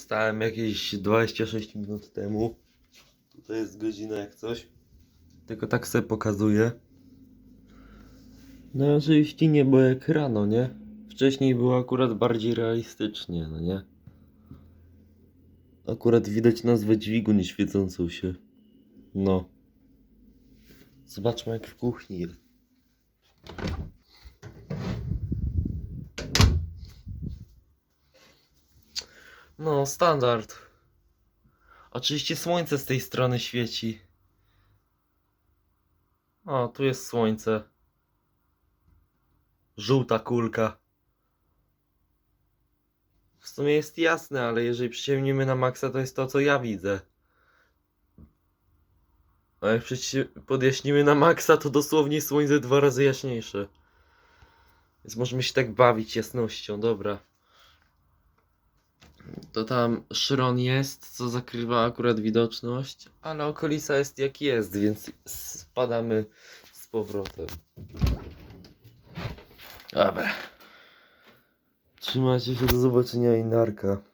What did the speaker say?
Wstałem jakieś 26 minut temu. To jest godzina jak coś. Tylko tak sobie pokazuję. No oczywiście nie było jak rano, nie? Wcześniej było akurat bardziej realistycznie, no nie? Akurat widać nazwę dźwigu nie świecącą się. No. Zobaczmy jak w kuchni jest. No, standard. Oczywiście słońce z tej strony świeci. O, tu jest słońce. Żółta kulka. W sumie jest jasne, ale jeżeli przyciemnimy na maksa, to jest to, co ja widzę. A jak podjaśnimy na maksa, to dosłownie słońce dwa razy jaśniejsze. Więc możemy się tak bawić jasnością, dobra. To tam szron jest, co zakrywa akurat widoczność, ale okolica jest jak jest, więc spadamy z powrotem. Dobra. Trzymajcie się, do zobaczenia i narka.